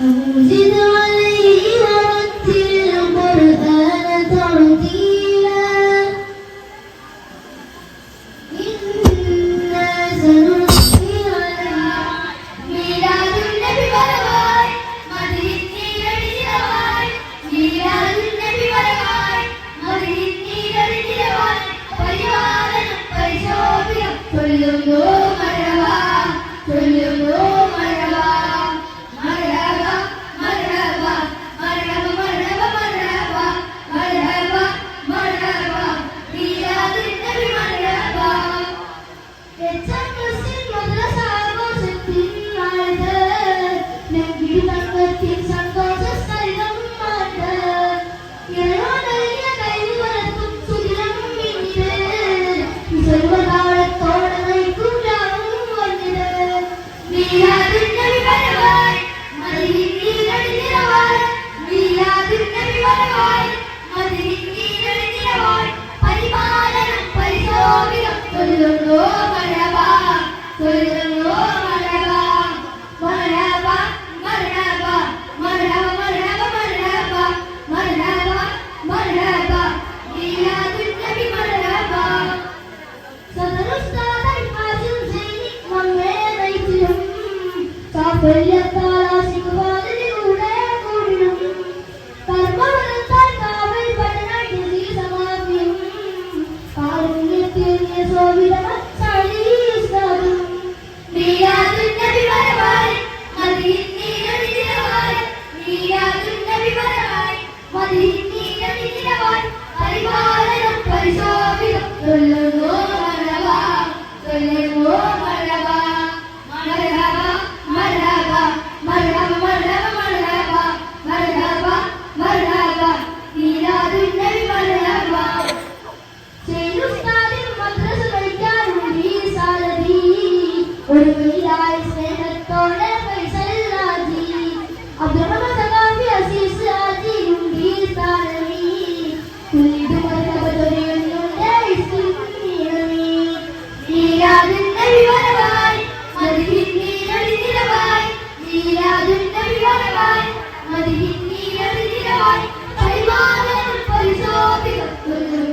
أعوذ Hello. പരിശോധിക്കും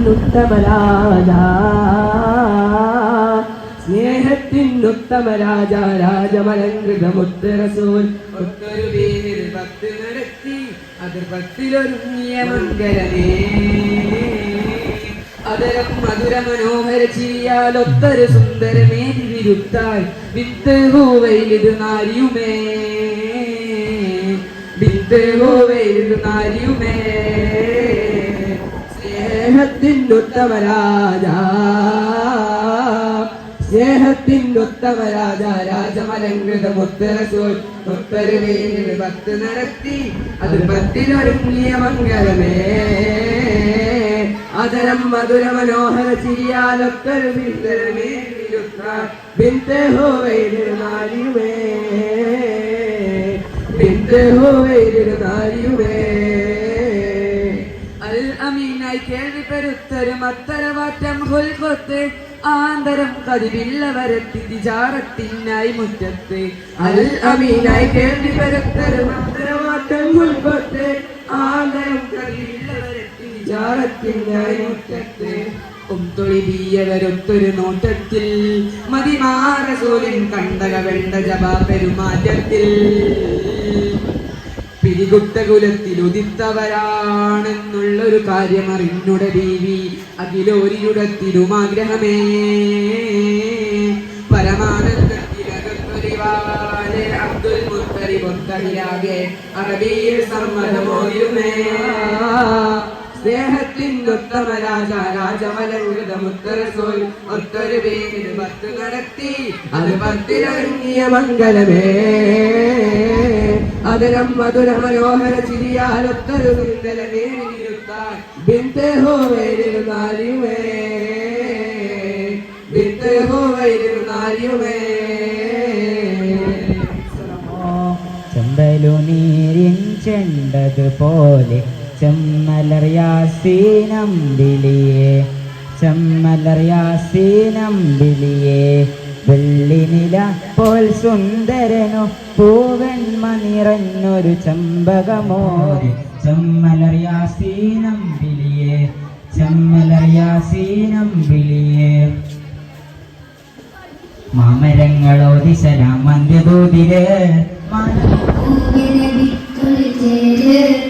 സ്നേഹത്തിനുത്തമരാജ. സ്നേഹത്തിനുത്തമരാജ രാജമലങ്കൃതമുത്തരസൂൽ ഒത്തൊരു പേരിൽ ഭക്തി നടത്തി അതിർഭക്തിലൊരുങ്ങിയ മംഗലമേ. അതരം മധുര മനോഹര ചിരിയാൽ ഒത്തൊരു സുന്ദരമേ വിരുത്താൽ വിത്ത് ഹൂവയിൽ ഇത് നാരിയുമേ. ദേവോവേരുന്നാരിയുമേ സ്നേഹത്തിന്റൊത്തമ രാജ സ്നേഹത്തിന്റൊത്തമ രാജ രാജമലങ്കൃത മുത്തരസോൽ മുത്തരവേലിന് പത്ത് നടത്തി അത് പത്തിനൊരുങ്ങിയ മംഗളമേ അതരം മധുര മനോഹര ചിരിയാലൊത്തൊരു ബിന്ദ ബിന്ദ ഹോ വൈദ്യുനാരിയുമേ ബിന്ദ ഹോവൈരുനാരിയുമേ അൽ അമീനായി കേൾവി പെരുത്തരും അത്തരവാറ്റം കൊൽക്കൊത്ത് ആന്തരം കതിവില്ലവരത്തി തിജാറത്തിനായി മുറ്റത്ത്. അൽ അമീനായി കേൾവി പെരുത്തരും അത്തരവാറ്റം കൊൽക്കൊത്ത് ആന്തരം കതിവില്ലവരത്തി തിജാറത്തിനായി മുറ്റത്ത്. ഒത്തൊളിവിയവരൊത്തൊരു നോട്ടത്തിൽ. മതിമാറസൂലിൻ കണ്ടക വെണ്ട ജപ പെരുമാറ്റത്തിൽ. ഉദിത്തവരാണെന്നുള്ളൊരു കാര്യം അറിഞ്ഞുട ദേവി അഖിലോരിയുടത്തിലുമാഗ്രഹമേ പരമാനന്ദത്തിലകത്തൊരിവാലെ അബ്ദുൽ അറബിയിൽ സമ്മതമോതിരുമേ സ്നേഹത്തിന്റെ ഉത്തമ രാജ രാജമലങ്കൃത മുത്തരസോൽ ഒത്തൊരു പേര് പത്ത് നടത്തി അത് പത്തിലൊരുങ്ങിയ മംഗലമേ. അതരം മധുര മനോഹര ചിരിയാൽ ഒത്തൊരു നീരിൻ ചെണ്ടതുപോലെ ചെമ്മലറിയാസീനമ്പിളിയെ ചെമ്മലറിയാസീനമ്പിളിയെ വെള്ളിനില പോൽ സുന്ദരനു പൂവെൺമ നിറഞ്ഞൊരു ചെമ്പകമോരി ചെമ്മലറിയാസീനം വിളിയേ മാമരങ്ങളോ ദിശരാമന്ത്യദൂതിരേ മന്ദദൂതിര് പൂവിനബി തുളിച്ചേര് മഹിവാഴ്ത്തിയ തിരുനബി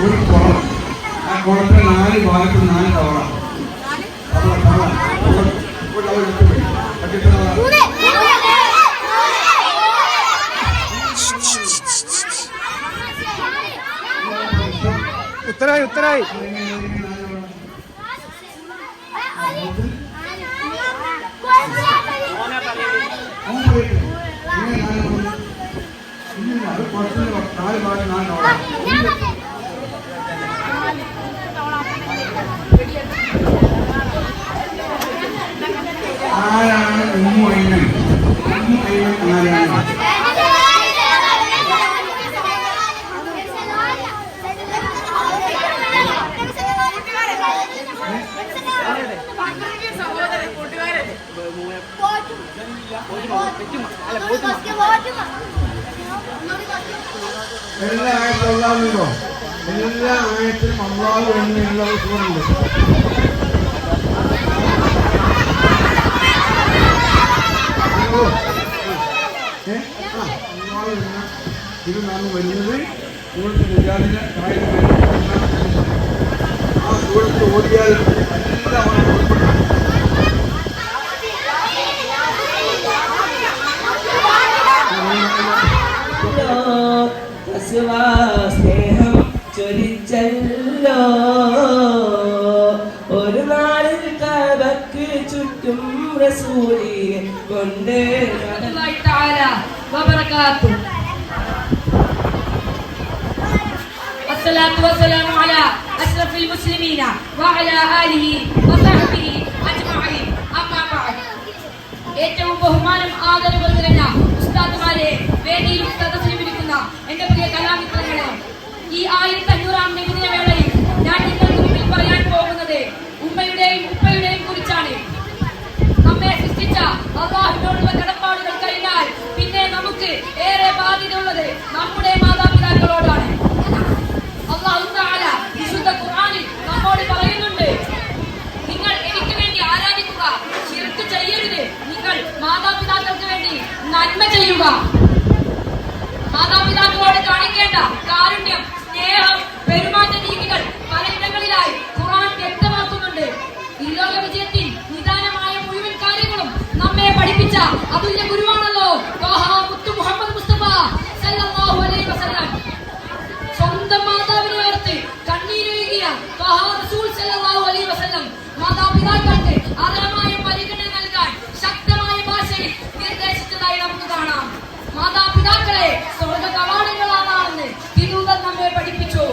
ഒരു കുളം ആ കുളത്തിൽ നാല് ഭാഗത്ത് നാല് തവള തവള തവള ഒരു തവള ഇട്ടുപോയി മറ്റേ തവള ഉത്തരായി ഉത്തരായി അവൻ പോയിട്ട് ഇങ്ങനെ നാല് തവള. ഇല്ല, അത് കുളത്തിൽ നാല് ഭാഗത്ത് നാല് തവള ഇത് നാം വരുന്നത് ഇവിടുത്തെ മുജാദിനെ കായൽ ആ ഇവിടുത്തെ ഓടിയാൽ എല്ലാവരും സ്നേഹം ചൊരിച്ചല്ലോ. ഒരു നാളിൽ കബക്ക് ചുറ്റും റസൂലിയെ കൊണ്ട് وبركاته الصلاة والسلام على أشرف المسلمين وعلى آله وصحبه أجمعين أما بعد ഏറ്റവും ബഹുമാനം ആദരവ് നിറഞ്ഞ ഉസ്താദുമാരെ വേദിയിലും സദസ്സിലും ഇരിക്കുന്ന എന്റെ പ്രിയ കലാമിത്രങ്ങളെ ഈ ആയിരത്തി അഞ്ഞൂറാം നബിദിന വേളയിൽ ഞാൻ നിങ്ങൾക്ക് മുമ്പിൽ പറയാൻ പോകുന്നത് ഉമ്മയുടെയും ഉപ്പയുടെയും കുറിച്ചാണ് നമ്മെ സൃഷ്ടിച്ച അള്ളാഹുവിനോടുള്ള കടപ്പാടുകൾ കഴിഞ്ഞാൽ പിന്നെ നമുക്ക് ഏറെ ബാധ്യതയുള്ളത് നമ്മുടെ മാതാപിതാക്കളോടാണ്. അള്ളാഹു തആല വിശുദ്ധ ഖുർആനിൽ നമ്മോട് പറയുന്നുണ്ട് നിങ്ങൾ എനിക്ക് വേണ്ടി ആരാധിക്കുക ചിർക്ക് ചെയ്യരുത്. നിങ്ങൾ മാതാപിതാക്കൾക്ക് വേണ്ടി നന്മ ചെയ്യുക. മാതാപിതാക്കളോട് കാണിക്കേണ്ട കാരുണ്യം സ്നേഹം പെരുമാറ്റ രീതികൾ പലയിടങ്ങളിലായി ഖുർആൻ വ്യക്തമാക്കുന്നുണ്ട്. ഈ ലോക വിജയത്തിൽ നിദാനമായ മുഴുവൻ കാര്യങ്ങളും നമ്മെ പഠിപ്പിച്ച അതുല്യ ഗുരുവാണല്ലോ സ്വന്തം മാതാവിനെ ഓർത്ത് കണ്ണീരൊഴുകിയ മാതാപിതാക്കൾക്ക് അർഹമായ പരിഗണന നൽകാൻ ശക്തമായ ഭാഷയിൽ നിർദ്ദേശിച്ചതായി നമുക്ക് കാണാം. മാതാപിതാക്കളെ സ്വർഗ കവാടങ്ങളാണെന്ന് തിരുവന്തം നമ്മെ പഠിപ്പിച്ചു.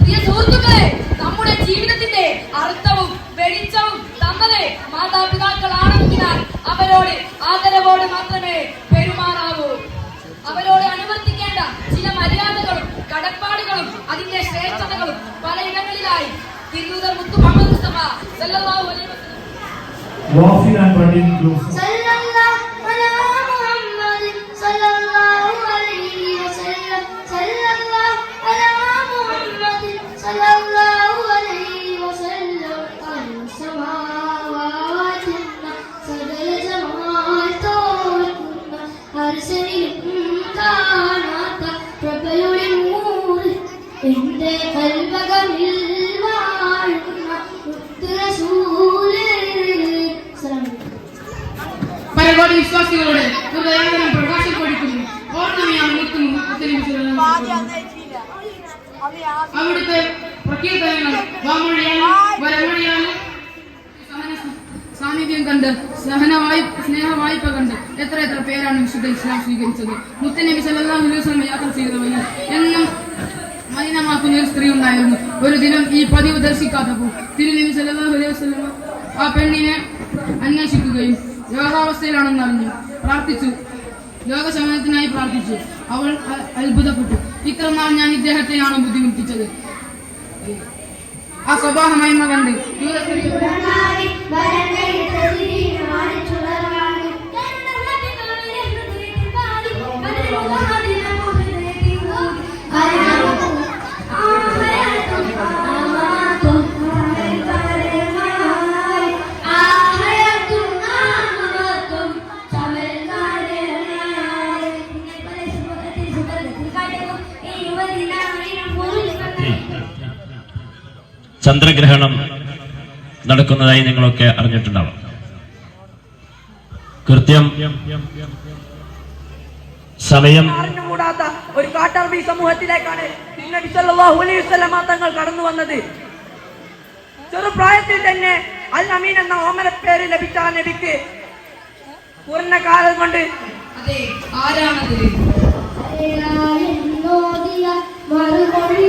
പ്രിയ സുഹൃത്തുക്കളെ നമ്മുടെ ജീവിതത്തിന്റെ അർത്ഥവും വെളിച്ചവും തന്നത് മാതാപിതാക്കളാണെന്നതിനാൽ അവരോട് ആദരവോട് മാത്രമേ സ്ഥാനാർത്ഥിയായി തിരുനൂതൻ മുത്തു മുഹമ്മദ് മുസ്തഫ സല്ലല്ലാഹു അലൈഹി വസല്ലം. വാഫിൻ ആൻഡ് ബഡീൻ ഗ്രൂപ്പ് കാണാത്ത പ്രഭയുടെ നൂറ് എന്റെ കൽവകമില്ല. പരകോടി വിശ്വാസികളോട് ഹൃദയാന്തരം പ്രകാശപ്പെടുത്തുന്നു ഓർമ്മയാണ് മുത്തലിം അവിടുത്തെ പ്രകീർത്തനങ്ങൾ സാന്നിധ്യം കണ്ട് സഹന വായ്പ സ്നേഹ വായ്പ കണ്ട് എത്ര എത്ര പേരാണ് വിശുദ്ധ ഇസ്ലാം സ്വീകരിച്ചത്. മുത്തനബി സല്ലല്ലാഹു അലൈഹി വസല്ലം യാത്ര ചെയ്ത വഴി എന്നും മലിനമാക്കുന്ന ഒരു സ്ത്രീ ഉണ്ടായിരുന്നു. ഒരു ദിനം ഈ പതിവ് ദർശിക്കാത്തപ്പോൾ തിരുനബി സല്ലല്ലാഹു അലൈഹി വസല്ലം ആ പെണ്ണിനെ അന്വേഷിക്കുകയും രോഗാവസ്ഥയിലാണെന്ന് അറിഞ്ഞു പ്രാർത്ഥിച്ചു. രോഗശമനത്തിനായി പ്രാർത്ഥിച്ചു. അവൾ അത്ഭുതപ്പെട്ടു. ഇത്ര നാൾ ഞാൻ ഇദ്ദേഹത്തെയാണോ ബുദ്ധിമുട്ടിച്ചത്. ആ സ്വഭാവ മഹിമ കണ്ട്. ചന്ദ്രഗ്രഹണം നടക്കുന്നതായി നിങ്ങളൊക്കെ അറിഞ്ഞിട്ടുണ്ടാവും. കൃത്യം സമയം അറിഞ്ഞുകൂടാത്ത ഒരു കാട്ടറബി സമൂഹത്തിലേക്കാണ് നബി സല്ലല്ലാഹു അലൈഹി വസല്ലമ തങ്ങൾ കടന്നു വന്നത്. ചെറുപ്രായത്തിൽ തന്നെ അൽ അമീൻ എന്ന ഓമനപ്പേര് ലഭിച്ച ആ നബിക്ക് കുറഞ്ഞ കാലം കൊണ്ട് അതെ ആരാണത്? എന്നോദിയ മറുമൊഴി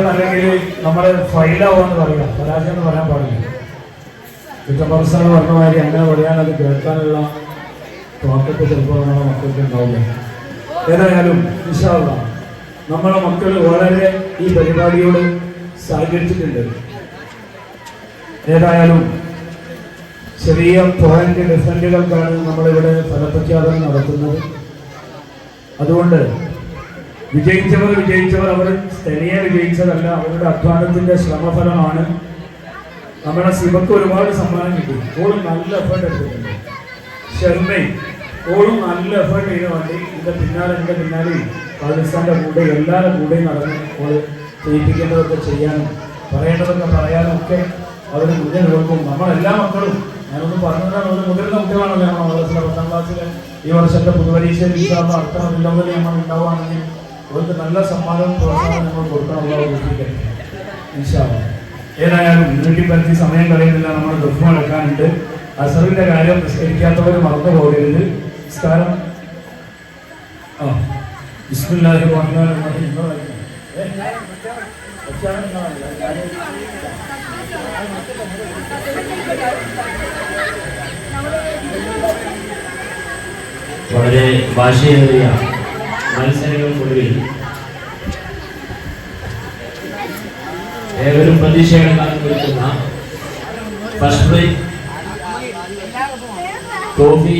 പരാജയം അല്ലെങ്കിൽ നമ്മൾ ഫൈലാവാന്ന് പറയാം. പരാജയം എന്ന് പറയാൻ പാടില്ല. കുറ്റപ്പറസാണ് പറഞ്ഞ മാതിരി അങ്ങനെ പറയാൻ അത് കേൾക്കാനുള്ള തോക്കത്ത് ചിലപ്പോൾ നമ്മുടെ മക്കൾക്ക് ഉണ്ടാവില്ല. ഏതായാലും വിശാല നമ്മളെ മക്കൾ വളരെ ഈ പരിപാടിയോട് സഹകരിച്ചിട്ടുണ്ട്. ഏതായാലും ചെറിയ പോയിന്റ് ഡിഫറന്റുകൾക്കാണ് നമ്മളിവിടെ ഫലപ്രഖ്യാപനം നടത്തുന്നത്. അതുകൊണ്ട് വിജയിച്ചവർ വിജയിച്ചവർ അവർ തനിയെ വിജയിച്ചതല്ല അവരുടെ അധ്വാനത്തിന്റെ ശ്രമഫലമാണ്. നമ്മുടെ ശിവക്ക് ഒരുപാട് സമ്മാനം കിട്ടി. ഓളും നല്ല എഫേർട്ട് എടുത്തിട്ടുണ്ട്. ഷെർമയും ഓളും നല്ല എഫേർട്ട് ചെയ്ത വേണ്ടി ഇതിന്റെ പിന്നാലെ എന്റെ പിന്നാലെ പാകിസ്ഥാന്റെ കൂടെ എല്ലാവരുടെ കൂടെയും നടന്ന് ഓൾ ചെയ്യിപ്പിക്കേണ്ടതൊക്കെ ചെയ്യാനും പറയേണ്ടതൊക്കെ പറയാനും ഒക്കെ അവർ മുന്നേ കൊടുക്കും നമ്മളെല്ലാ മക്കളും ഞാനൊന്ന് പറഞ്ഞതാണ് ഒരു മുതിർന്ന കുട്ടികളാണല്ലോ ക്ലാസ്സിലെ പത്താം ക്ലാസ്സിലെ ഈ വർഷത്തെ പുതുപരീക്ഷയിൽ അർത്ഥം നിലവിൽ നമ്മൾ ഉണ്ടാവുകയാണെങ്കിൽ അവർക്ക് നല്ല സമ്മാനവും പ്രോത്സാഹനങ്ങൾ കൊടുക്കാനുള്ള ഏതായാലും ഇതിനെ പറ്റി സമയം കളയുന്നില്ല നമ്മൾ ദുഃഖം എടുക്കാനുണ്ട് അസറിന്റെ കാര്യം നിസ്കരിക്കാത്തവർ മറന്നു പോകരുത്. നിസ്കാരം. വളരെ ഭാഷയേറിയ മത്സരങ്ങൾക്കൊടുവിൽ ഏവരും പ്രതീക്ഷയുടെ കാത്തുനിൽക്കുന്ന നിൽക്കുന്ന ഫസ്റ്റ് പ്രൈസ് ട്രോഫി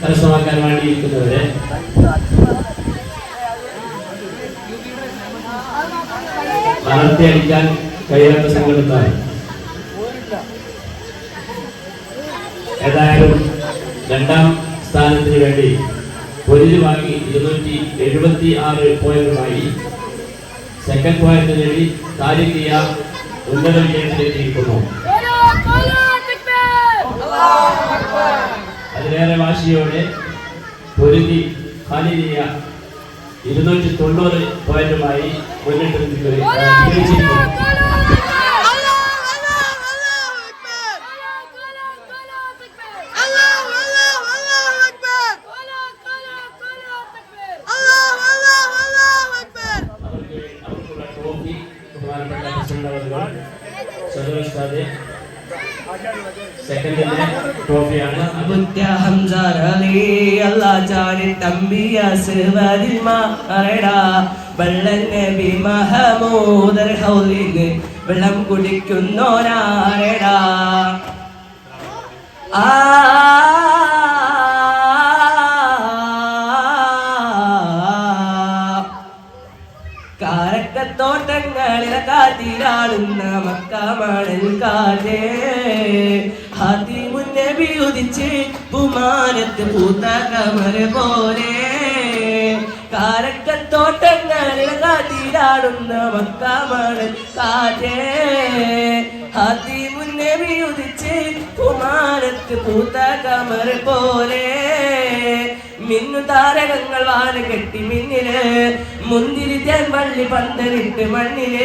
കരസ്ഥമാക്കാൻ വേണ്ടിയിരിക്കുന്നവരെ വളർത്തിയടിക്കാൻ കഴിയാത്ത സംഘടനത്താൽ ഏതായാലും രണ്ടാം സ്ഥാനത്തിന് വേണ്ടി പൊരിഞ്ഞു വാങ്ങി ഇരുന്നൂറ്റി എഴുപത്തി ആറ് പോയിന്റുമായി. സെക്കൻഡ് പോയിന്റ് നേടി താരിഖിയ ഉന്നത വിജയത്തിലെത്തിയിരിക്കുന്നു അതിലേറെ വാശിയോടെ പൊരുതി ഖാലിദിയ ഇരുന്നൂറ്റി തൊണ്ണൂറ് പോയിന്റുമായി മുന്നിട്ട് നിൽക്കുകയും വിജയിച്ചിരിക്കുന്നു അവർക്ക് അവർക്കുള്ള ട്രോഫി ബഹുമാനപ്പെട്ട പ്രസിഡന്റ് അവർ സദർ ഉസ്താദ് സെക്കൻഡിന്റെ ട്രോഫിയാണ് അത് ബുദ്ധ ഹംസാരലി അല്ലാ ചാരി തമ്പിയ സിവരിൽ മാറടാ. വെള്ളൻ നബി മഹമൂദർ ഹൗലിന് വെള്ളം കുടിക്കുന്നോരാരടാ. ആ കാത്തിരാടുന്ന മക്കാമണൽ കാറ്റേ ഹാത്തി മുന്നേ ഉദിച്ച് പുമാനത്ത് പൂത്ത കമര പോലെ. കാരക്കത്തോട്ടങ്ങളിൽ കാത്തിരാടുന്ന മക്കാമണൽ കാറ്റേ ഹാത്തി മുന്നേ ഉദിച്ച് പുമാനത്ത് പൂത്ത കമര പോലെ. മിന്നു താരകങ്ങൾ വാന കെട്ടി മിന്നിൽ. മുന്തിരി തേൻ വള്ളി പന്തലിട്ട് മണ്ണിൽ.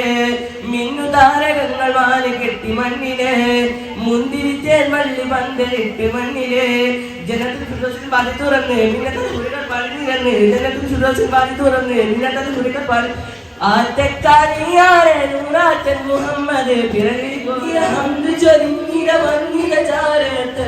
മിന്നു താരകങ്ങൾ വാന കെട്ടി മണ്ണിൽ. മുന്തിരി തേൻ വള്ളി പന്തലിട്ട് മണ്ണിൽ. ജനത്തിൽ സുരസിൽ പാതി തുറന്ന് മിന്നത്തെ സുരകൾ പഴഞ്ഞു കന്ന് ജനത്തിൽ സുരസിൽ പാതി തുറന്ന് മിന്നത്തെ സുരകൾ പഴ ആറ്റക്കാരിയായ നൂറാറ്റൻ മുഹമ്മദ് ചൊരിഞ്ഞിട വന്നിട ചാരത്ത്.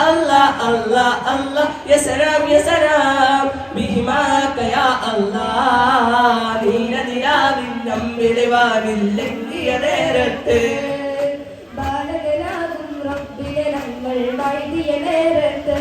അല്ലാ അല്ലാ അല്ലാ യ സലാം യ സലാം ബിഹിമാക യാ അല്ലാ. നീനദിരാവിൻ നമ്പിളിവാനില്ലെങ്കിയ നേരത്ത് ബാലകനാകും റബ്ബിനെ നമ്മൾ വൈദ്യ നേരത്ത്